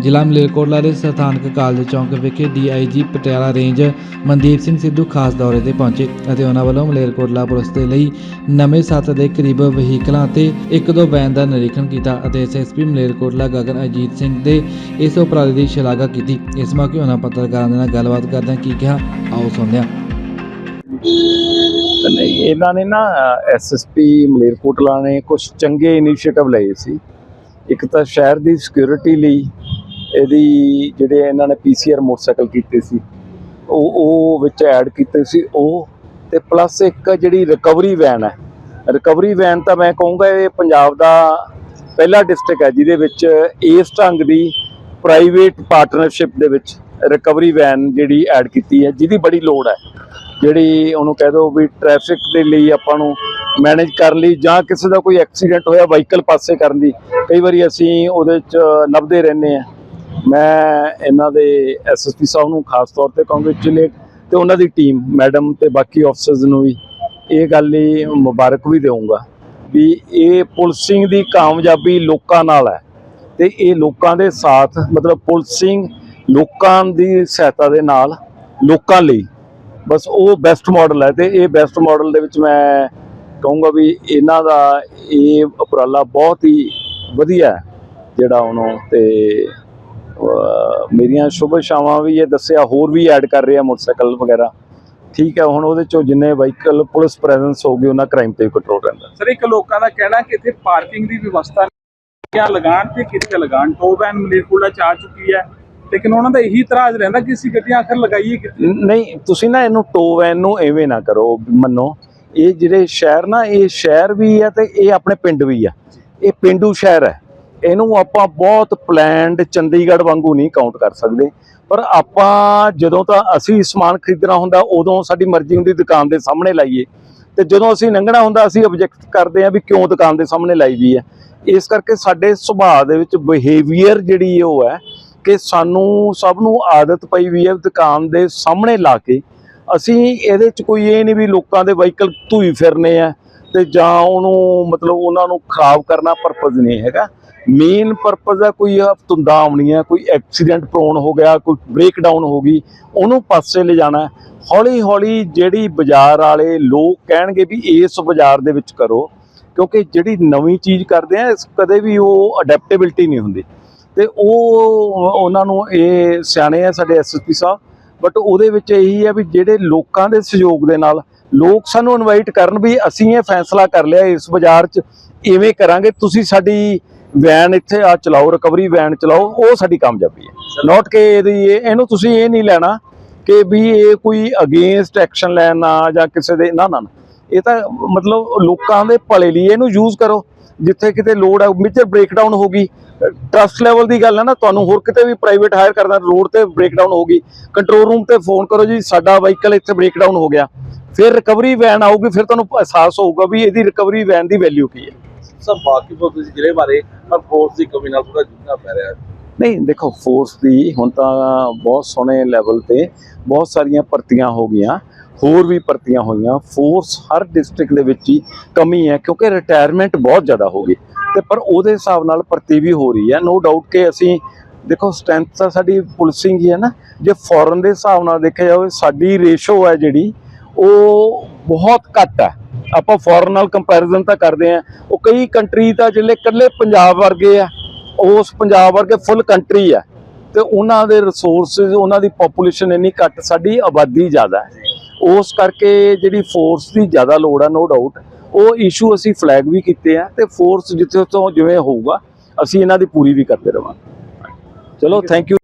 ਜ਼ਿਲ੍ਹਾ ਮਲੇਰਕੋਟਲਾ ਦੇ ਸਥਾਨਕ ਕਾਲਜ ਚੌਂਕ ਵਿਖੇ ਡੀਆਈਜੀ ਪਟਿਆਲਾ ਰੇਂਜ ਮਨਦੀਪ ਸਿੰਘ ਸਿੱਧੂ ਖਾਸ ਦੌਰੇ ਤੇ ਪਹੁੰਚੇ ਅਤੇ ਉਹਨਾਂ ਵੱਲੋਂ ਮਲੇਰਕੋਟਲਾ ਪੁਲਿਸ ਦੇ ਲਈ ਨਵੇਂ ਸੱਤ ਦੇ ਕਰੀਬ ਵਹੀਕਲਾਂ ਅਤੇ ਇੱਕ ਦੋ ਵੈਨ ਦਾ ਨਿਰੀਖਣ ਕੀਤਾ ਅਤੇ ਐਸਐਸਪੀ ਮਲੇਰਕੋਟਲਾ ਗਗਨ ਅਜੀਤ ਸਿੰਘ ਦੇ ਇਸ ਉਪਰਾਲੇ ਦੀ ਸ਼ਲਾਘਾ ਕੀਤੀ। ਇਸ ਮੌਕੇ ਉਹਨਾਂ ਪੱਤਰਕਾਰਾਂ ਦੇ ਨਾਲ ਗੱਲਬਾਤ ਕਰਦਿਆਂ ਕੀ ਕਿਹਾ, ਆਓ ਸੁਣਦੇ ਹਾਂ। ਨਹੀਂ, ਇਹਨਾਂ ਨੇ ਨਾ ਐਸਐਸਪੀ ਮਲੇਰਕੋਟਲਾ ਨੇ ਕੁਝ ਚੰਗੇ ਇਨੀਸ਼ੀਏਟਿਵ ਲਏ ਸੀ। ਇੱਕ ਤਾਂ ਸ਼ਹਿਰ ਦੀ ਸਿਕਿਉਰਿਟੀ ਲਈ ਇਹਦੀ ਜਿਹੜੇ ਇਹਨਾਂ ਨੇ ਪੀਸੀਆਰ ਮੋਟਰਸਾਈਕਲ ਕੀਤੇ ਸੀ, ਉਹ ਉਹ ਵਿੱਚ ਐਡ ਕੀਤੇ ਸੀ ਉਹ ਤੇ ਪਲੱਸ ਇੱਕ ਜਿਹੜੀ ਰਿਕਵਰੀ ਵੈਨ ਹੈ। ਰਿਕਵਰੀ ਵੈਨ ਤਾਂ ਮੈਂ ਕਹੂੰਗਾ ਇਹ ਪੰਜਾਬ ਦਾ ਪਹਿਲਾ ਡਿਸਟ੍ਰਿਕਟ ਹੈ ਜਿਹਦੇ ਵਿੱਚ ਇਸ ਢੰਗ ਦੀ ਪ੍ਰਾਈਵੇਟ ਪਾਰਟਨਰਸ਼ਿਪ ਦੇ ਵਿੱਚ ਰਿਕਵਰੀ ਵੈਨ ਜਿਹੜੀ ਐਡ ਕੀਤੀ ਹੈ, ਜਿਹਦੀ ਬੜੀ ਲੋੜ ਹੈ। ਜਿਹੜੀ ਉਹਨੂੰ ਕਹਿ ਦੋ ਵੀ ਟ੍ਰੈਫਿਕ ਦੇ ਲਈ ਆਪਾਂ ਨੂੰ ਮੈਨੇਜ ਕਰਨ ਲਈ ਜਾਂ ਕਿਸੇ ਦਾ ਕੋਈ ਐਕਸੀਡੈਂਟ ਹੋਇਆ ਵਾਹੀਕਲ ਪਾਸੇ ਕਰਨ ਦੀ, ਕਈ ਵਾਰੀ ਅਸੀਂ ਉਹਦੇ ਚ ਲੱਭਦੇ ਰਹਿੰਦੇ ਆ ਮੈਂ ਇਹਨਾਂ ਦੇ ਐਸਐਸਪੀ ਸਾਹਿਬ ਨੂੰ ਖਾਸ ਤੌਰ ਤੇ ਕੰਗ੍ਰੈਚੁਲੇਟ ਤੇ ਉਹਨਾਂ ਦੀ ਟੀਮ ਮੈਡਮ ਤੇ ਬਾਕੀ ਅਫਸਰਸ ਨੂੰ ਵੀ ਇਹ ਗੱਲ ਹੀ ਮੁਬਾਰਕ ਵੀ ਦੇਵਾਂਗਾ ਵੀ ਇਹ ਪੁਲਿਸਿੰਗ ਦੀ ਕਾਮਯਾਬੀ ਲੋਕਾਂ ਨਾਲ ਹੈ ਤੇ ਇਹ ਲੋਕਾਂ ਦੇ ਸਾਥ, ਮਤਲਬ ਪੁਲਿਸਿੰਗ ਲੋਕਾਂ ਦੀ ਸਹਾਇਤਾ ਦੇ ਨਾਲ ਲੋਕਾਂ ਲਈ ਬਸ ਉਹ ਬੈਸਟ ਮਾਡਲ ਹੈ ਤੇ ਇਹ ਬੈਸਟ ਮਾਡਲ ਦੇ ਵਿੱਚ ਮੈਂ ਕਹੂੰਗਾ ਵੀ ਇਹਨਾਂ ਦਾ ਇਹ ਉਪਰਾਲਾ ਬਹੁਤ ਹੀ ਵਧੀਆ ਜਿਹੜਾ ਉਹਨੂੰ ਤੇ ਮੇਰੀਆਂ ਸ਼ੁਭ ਇਛਾਵਾਂ ਵੀ ਇਹ ਦੱਸਿਆ ਹੋਰ ਵੀ ਐਡ ਕਰ ਰਹੇ ਮੋਟਰਸਾਈਕਲ ਵਗੈਰਾ। ਠੀਕ ਹੈ ਹੁਣ ਉਹਦੇ ਚੋਂ ਜਿੰਨੇ ਵਹੀਕਲ ਪੁਲਿਸ ਪ੍ਰੈਜ਼ੈਂਸ ਹੋਊਗੀ ਉਹਨਾਂ ਕ੍ਰਾਈਮ ਤੇ ਕੰਟਰੋਲ ਰਹਿੰਦਾ। ਸਰ ਇੱਕ ਲੋਕਾਂ ਦਾ ਕਹਿਣਾ ਕਿ ਇੱਥੇ ਪਾਰਕਿੰਗ ਦੀ ਵਿਵਸਥਾ ਕਿਆ ਲਗਾਣ ਤੇ ਕਿੱਥੇ ਲਗਾਣ ਟੋ ਵੈਨ ਮਲੇਰਕੋਟਲਾ ਚ ਆ ਚੁੱਕੀ ਹੈ ਲੇਕਿਨ ਉਹਨਾਂ ਦਾ ਇਹੀ ਇਤਰਾਜ਼ ਰਹਿੰਦਾ ਕਿ ਅਸੀਂ ਗੱਡੀਆਂ ਆਖਰ ਲਗਾਈਏ ਨਹੀਂ ਤੁਸੀਂ ਨਾ ਇਹਨੂੰ ਟੋ ਵੈਨ ਨੂੰ ਐਵੇਂ ਨਾ ਕਰੋ ਮੰਨੋ। ਇਹ ਜਿਹੜੇ ਸ਼ਹਿਰ ਨਾ ਇਹ ਸ਼ਹਿਰ ਵੀ ਹੈ ਤੇ ਇਹ ਆਪਣੇ ਪਿੰਡ ਵੀ ਆ। ਇਹ ਪਿੰਡੂ ਸ਼ਹਿਰ ਹੈ। ਇਹਨੂੰ ਆਪਾਂ ਬਹੁਤ ਪਲੈਨਡ ਚੰਡੀਗੜ੍ਹ ਵਾਂਗੂ ਨਹੀਂ ਕਾਊਂਟ ਕਰ ਸਕਦੇ। ਪਰ ਆਪਾਂ ਜਦੋਂ ਤਾਂ ਅਸੀਂ ਸਮਾਨ ਖਰੀਦਣਾ ਹੁੰਦਾ, ਉਦੋਂ ਸਾਡੀ ਮਰਜ਼ੀ ਹੁੰਦੀ ਦੁਕਾਨ ਦੇ ਸਾਹਮਣੇ ਲਾਈਏ। ਤੇ ਜਦੋਂ ਅਸੀਂ ਲੰਘਣਾ ਹੁੰਦਾ, ਅਸੀਂ ਆਬਜੈਕਟ ਕਰਦੇ ਆ ਵੀ ਕਿਉਂ ਦੁਕਾਨ ਦੇ ਸਾਹਮਣੇ ਲਾਈ ਵੀ ਹੈ। ਇਸ ਕਰਕੇ ਸਾਡੇ ਸੁਭਾਅ ਦੇ ਵਿੱਚ ਬਿਹੇਵੀਅਰ ਜਿਹੜੀ ਉਹ ਹੈ ਕਿ ਸਾਨੂੰ ਸਭ ਨੂੰ ਆਦਤ ਪਈ ਵੀ ਹੈ ਦੁਕਾਨ ਦੇ ਸਾਹਮਣੇ ਲਾ ਕੇ। ਅਸੀਂ ਇਹਦੇ ਚ ਕੋਈ ਇਹ ਨਹੀਂ ਵੀ ਲੋਕਾਂ ਦੇ ਵਹੀਕਲ ਧੂਈ ਫਿਰਨੇ ਆ ਤੇ ਜਾਂ ਉਹਨੂੰ ਮਤਲਬ ਉਹਨਾਂ ਨੂੰ ਖਰਾਬ ਕਰਨਾ ਪਰਪਸ ਨਹੀਂ ਹੈਗਾ। ਮੇਨ ਪਰਪਸ ਹੈ ਕੋਈ ਧੁੰਦਾ ਆਉਣੀ ਹੈ ਕੋਈ ਐਕਸੀਡੈਂਟ ਪ੍ਰੋਨ ਹੋ ਗਿਆ, ਕੋਈ ਬ੍ਰੇਕ ਡਾਊਨ ਹੋ ਗਈ, ਉਹਨੂੰ ਪਾਸੇ ਲੈ ਜਾਣਾ ਹੌਲੀ ਹੌਲੀ ਜਿਹੜੀ ਬਾਜ਼ਾਰ ਵਾਲੇ ਲੋਕ ਕਹਿਣਗੇ ਵੀ ਇਸ ਬਾਜ਼ਾਰ ਦੇ ਵਿੱਚ ਕਰੋ, ਕਿਉਂਕਿ ਜਿਹੜੀ ਨਵੀਂ ਚੀਜ਼ ਕਰਦੇ ਆ, ਇਸ- ਕਦੇ ਵੀ ਉਹ ਅਡੈਪਟੇਬਿਲਟੀ ਨਹੀਂ ਹੁੰਦੀ। ਤੇ ਉਹ ਉਹਨਾਂ ਨੂੰ ਇਹ ਸਿਆਣੇ ਆ, ਸਾਡੇ ਐਸਐਸਪੀ ਸਾਹਿਬ ਬਟ ਉਹਦੇ ਵਿੱਚ ਇਹੀ ਹੈ ਵੀ ਜਿਹੜੇ ਲੋਕਾਂ ਦੇ ਸਹਿਯੋਗ ਦੇ ਨਾਲ ਲੋਕ ਸਾਨੂੰ ਇਨਵਾਈਟ ਕਰਨ ਵੀ ਅਸੀਂ ਇਹ ਫੈਸਲਾ ਕਰ ਲਿਆ ਇਸ ਬਾਜ਼ਾਰ 'ਚ ਇਵੇਂ ਕਰਾਂਗੇ। ਤੁਸੀਂ ਸਾਡੀ ਵੈਨ ਇੱਥੇ ਆ ਚਲਾਓ ਰਿਕਵਰੀ ਵੈਨ ਚਲਾਓ ਉਹ ਸਾਡੀ ਕਾਮਯਾਬੀ ਹੈ। ਨਾਟ ਕਿ ਇਹਦੀ ਇਹ- ਇਹਨੂੰ ਤੁਸੀਂ ਇਹ ਨਹੀਂ ਲੈਣਾ ਕਿ ਵੀ ਇਹ ਕੋਈ ਅਗੇਂਸਟ ਐਕਸ਼ਨ ਲੈਣਾ ਜਾਂ ਕਿਸੇ ਦੇ ਨਾ ਨਾ। ਇਹ ਤਾਂ ਮਤਲਬ ਲੋਕਾਂ ਦੇ ਭਲੇ ਲਈ ਇਹਨੂੰ ਯੂਜ਼ ਕਰੋ। ਜਿੱਥੇ ਕਿਤੇ ਲੋਡ ਹੈ ਮੇਜਰ ਬ੍ਰੇਕਡਾਊਨ ਹੋ ਗਈ ਟਰਸਟ ਲੈਵਲ ਦੀ ਗੱਲ ਹੈ ਨਾ ਤੁਹਾਨੂੰ ਹੋਰ ਕਿਤੇ ਵੀ ਪ੍ਰਾਈਵੇਟ ਹਾਇਰ ਕਰਨਾ ਰੋਡ ਤੇ ਬ੍ਰੇਕਡਾਊਨ ਹੋ ਗਈ ਕੰਟਰੋਲ ਰੂਮ ਤੇ ਫੋਨ ਕਰੋ ਜੀ ਸਾਡਾ ਵਹੀਕਲ ਇੱਥੇ ਬ੍ਰੇਕਡਾਊਨ ਹੋ ਗਿਆ। ਫਿਰ ਰਿਕਵਰੀ ਵੈਨ ਆਊਗੀ ਫਿਰ ਤੁਹਾਨੂੰ ਅਹਿਸਾਸ ਹੋਊਗਾ ਵੀ ਇਹਦੀ ਰਿਕਵਰੀ ਵੈਨ ਦੀ ਵੈਲਿਊ ਕੀ ਹੈ। ਸਭ ਬਾਕੀ ਤੁਸੀਂ ਜ਼ਿਲ੍ਹੇ ਬਾਰੇ ਪਰ ਫੋਰਸ ਦੀ ਕਮੀ ਨਾਲ ਥੋੜਾ ਜੂਝਣਾ ਪੈ ਰਿਹਾ। ਨਹੀਂ ਦੇਖੋ ਫੋਰਸ ਦੀ ਹੁਣ ਤਾਂ ਬਹੁਤ ਸੋਹਣੇ ਲੈਵਲ ਤੇ ਬਹੁਤ ਸਾਰੀਆਂ ਭਰਤੀਆਂ ਹੋ ਗਈਆਂ ਹੋਰ ਵੀ ਭਰਤੀਆਂ ਹੋਈਆਂ। ਫੋਰਸ ਹਰ ਡਿਸਟ੍ਰਿਕਟ ਦੇ ਵਿੱਚ ਹੀ ਕਮੀ ਹੈ ਕਿਉਂਕਿ ਰਿਟਾਇਰਮੈਂਟ ਬਹੁਤ ਜ਼ਿਆਦਾ ਹੋ ਗਈ। ਤੇ ਪਰ ਉਹਦੇ ਹਿਸਾਬ ਨਾਲ ਭਰਤੀ ਵੀ ਹੋ ਰਹੀ ਹੈ। ਨੋ ਡਾਊਟ ਕਿ ਅਸੀਂ ਦੇਖੋ ਸਟਰੈਂਥ ਤਾਂ ਸਾਡੀ ਪੁਲਿਸਿੰਗ ਹੀ ਹੈ ਨਾ। ਜੇ ਫੋਰਨ ਦੇ ਹਿਸਾਬ ਨਾਲ ਦੇਖਿਆ ਜਾਵੇ, ਸਾਡੀ ਰੇਸ਼ੋ ਹੈ ਜਿਹੜੀ, ਉਹ ਬਹੁਤ ਘੱਟ ਹੈ। ਆਪਾਂ ਫੋਰਨ ਨਾਲ ਕੰਪੈਰੀਜ਼ਨ ਤਾਂ ਕਰਦੇ ਆ ਉਹ ਕਈ ਕੰਟਰੀ ਤਾਂ ਜਿਹੜੇ ਇਕੱਲੇ ਪੰਜਾਬ ਵਰਗੇ ਆ, ਉਸ ਪੰਜਾਬ ਵਰਗੇ ਫੁੱਲ ਕੰਟਰੀ ਆ। ਤੇ ਉਹਨਾਂ ਦੇ ਰਿਸੋਰਸਸ ਉਹਨਾਂ ਦੀ ਪੋਪੂਲੇਸ਼ਨ ਇੰਨੀ ਘੱਟ, ਸਾਡੀ ਆਬਾਦੀ ਜ਼ਿਆਦਾ ਹੈ। ਉਸ ਕਰਕੇ ਜਿਹੜੀ ਫੋਰਸ ਦੀ ਜ਼ਿਆਦਾ ਲੋੜ ਆ ਨੋ ਡਾਊਟ ਉਹ ਇਸ਼ੂ ਅਸੀਂ ਫਲੈਗ ਵੀ ਕੀਤੇ ਆ ਤੇ ਫੋਰਸ ਜਿੱਥੇ ਤੋਂ ਜਿਵੇਂ ਹੋਊਗਾ ਅਸੀਂ ਇਹਨਾਂ ਦੀ ਪੂਰੀ ਵੀ ਕਰਦੇ ਰਵਾਂਗੇ। ਚਲੋ ਥੈਂਕ ਯੂ